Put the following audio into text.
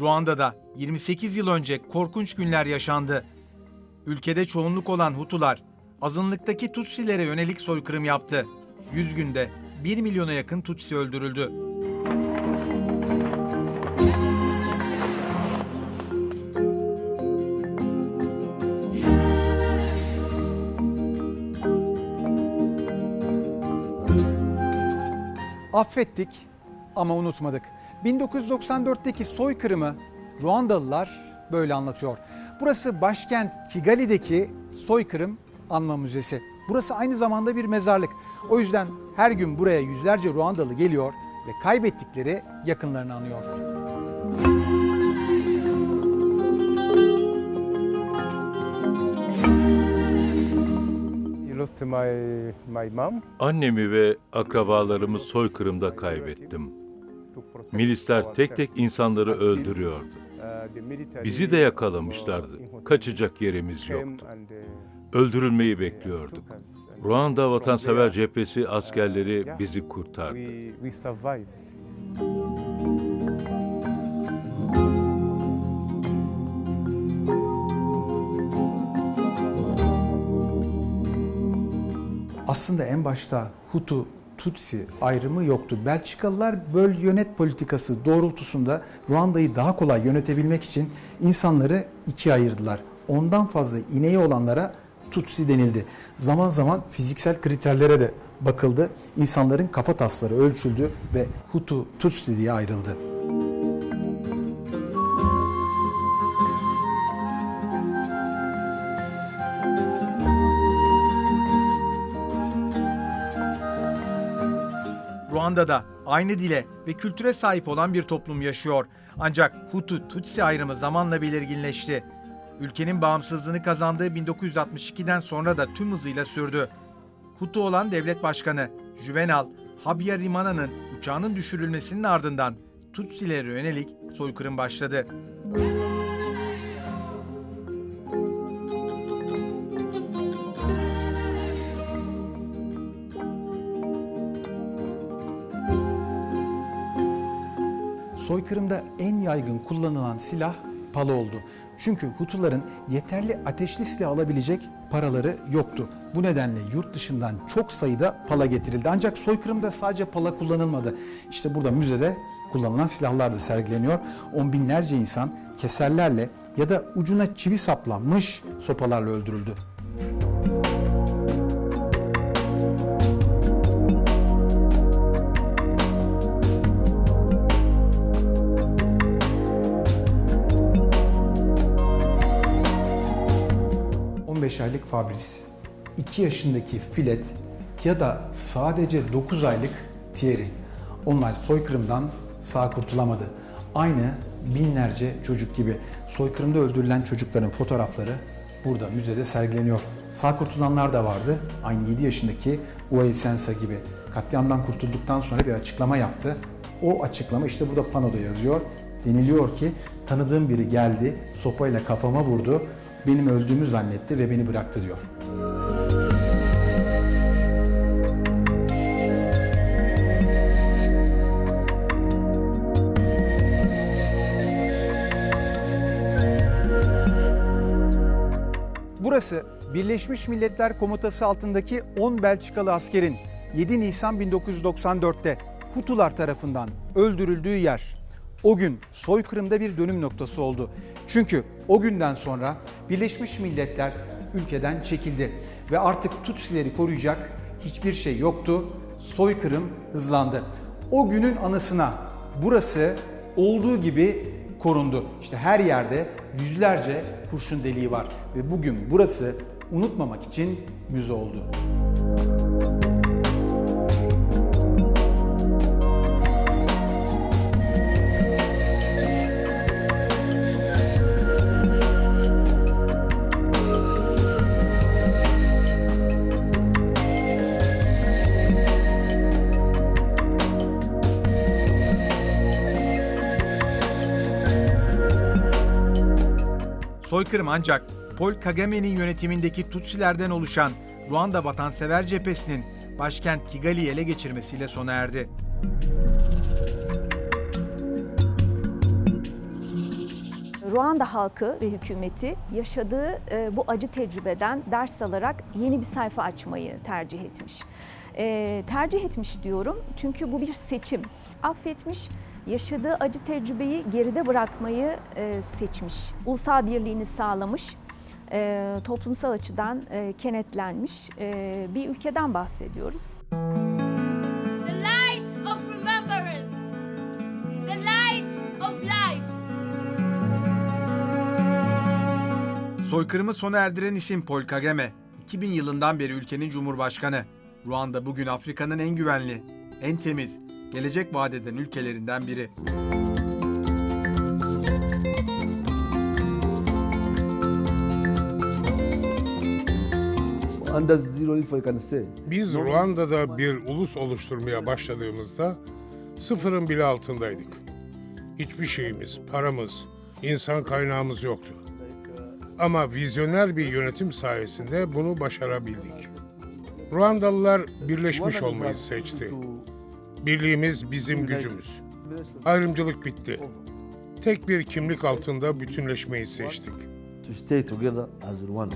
Ruanda'da 28 yıl önce korkunç günler yaşandı. Ülkede çoğunluk olan Hutular, azınlıktaki Tutsilere yönelik soykırım yaptı. 100 günde 1 milyona yakın Tutsi öldürüldü. Affettik ama unutmadık. 1994'teki soykırımı Ruandalılar böyle anlatıyor. Burası başkent Kigali'deki soykırım anma müzesi. Burası aynı zamanda bir mezarlık. O yüzden her gün buraya yüzlerce Ruandalı geliyor ve kaybettikleri yakınlarını anıyor. I lost my my mom. Annemi ve akrabalarımı soykırımda kaybettim. Milisler tek tek insanları öldürüyordu. Bizi de yakalamışlardı. Kaçacak yerimiz yoktu. Öldürülmeyi bekliyorduk. Ruanda Vatansever Cephesi askerleri bizi kurtardı. Aslında en başta Hutu, Tutsi ayrımı yoktu. Belçikalılar böl yönet politikası doğrultusunda Ruanda'yı daha kolay yönetebilmek için insanları ikiye ayırdılar. Ondan fazla ineği olanlara Tutsi denildi. Zaman zaman fiziksel kriterlere de bakıldı. İnsanların kafa tasları ölçüldü ve Hutu, Tutsi diye ayrıldı. Ruanda'da aynı dile ve kültüre sahip olan bir toplum yaşıyor. Ancak Hutu-Tutsi ayrımı zamanla belirginleşti. Ülkenin bağımsızlığını kazandığı 1962'den sonra da tüm hızıyla sürdü. Hutu olan devlet başkanı Juvenal Habyarimana uçağının düşürülmesinin ardından Tutsilere yönelik soykırım başladı. Soykırımda en yaygın kullanılan silah pala oldu. Çünkü Hutuların yeterli ateşli silah alabilecek paraları yoktu. Bu nedenle yurt dışından çok sayıda pala getirildi. Ancak soykırımda sadece pala kullanılmadı. İşte burada müzede kullanılan silahlar da sergileniyor. On binlerce insan keserlerle ya da ucuna çivi saplanmış sopalarla öldürüldü. ...15 aylık Fabrice, 2 yaşındaki Filet ya da sadece 9 aylık Thierry. Onlar soykırımdan sağ kurtulamadı. Aynı binlerce çocuk gibi soykırımda öldürülen çocukların fotoğrafları burada müzede sergileniyor. Sağ kurtulanlar da vardı. Aynı 7 yaşındaki Uwe Sensa gibi. Katliamdan kurtulduktan sonra bir açıklama yaptı. O açıklama işte burada panoda yazıyor. Deniliyor ki tanıdığım biri geldi, sopayla kafama vurdu, benim öldüğümü zannetti ve beni bıraktı diyor. Burası Birleşmiş Milletler Komutası altındaki 10 Belçikalı askerin 7 Nisan 1994'te Hutular tarafından öldürüldüğü yer. O gün soykırımda bir dönüm noktası oldu. Çünkü o günden sonra Birleşmiş Milletler ülkeden çekildi ve artık Tutsileri koruyacak hiçbir şey yoktu. Soykırım hızlandı. O günün anısına burası olduğu gibi korundu. İşte her yerde yüzlerce kurşun deliği var ve bugün burası unutmamak için müze oldu. Soykırım ancak Paul Kagame'nin yönetimindeki Tutsilerden oluşan Ruanda Vatansever Cephesi'nin başkent Kigali'yi ele geçirmesiyle sona erdi. Ruanda halkı ve hükümeti yaşadığı e, bu acı tecrübeden ders alarak yeni bir sayfa açmayı tercih etmiş. E, tercih etmiş diyorum çünkü bu bir seçim. Affetmiş, yaşadığı acı tecrübeyi geride bırakmayı e, seçmiş. Ulusal birliğini sağlamış, e, toplumsal açıdan e, kenetlenmiş e, bir ülkeden bahsediyoruz. the light of remembrance, the light of life. Soykırımı sona erdiren isim Paul Kagame. 2000 yılından beri ülkenin cumhurbaşkanı. Ruanda bugün Afrika'nın en güvenli, en temiz, gelecek vaat eden ülkelerinden biri. Biz Ruanda'da bir ulus oluşturmaya başladığımızda sıfırın bile altındaydık. Hiçbir şeyimiz, paramız, insan kaynağımız yoktu. Ama vizyoner bir yönetim sayesinde bunu başarabildik. Ruandalılar birleşmiş olmayı seçti. Birliğimiz bizim gücümüz. Ayrımcılık bitti. Tek bir kimlik altında bütünleşmeyi seçtik. To stay together as one.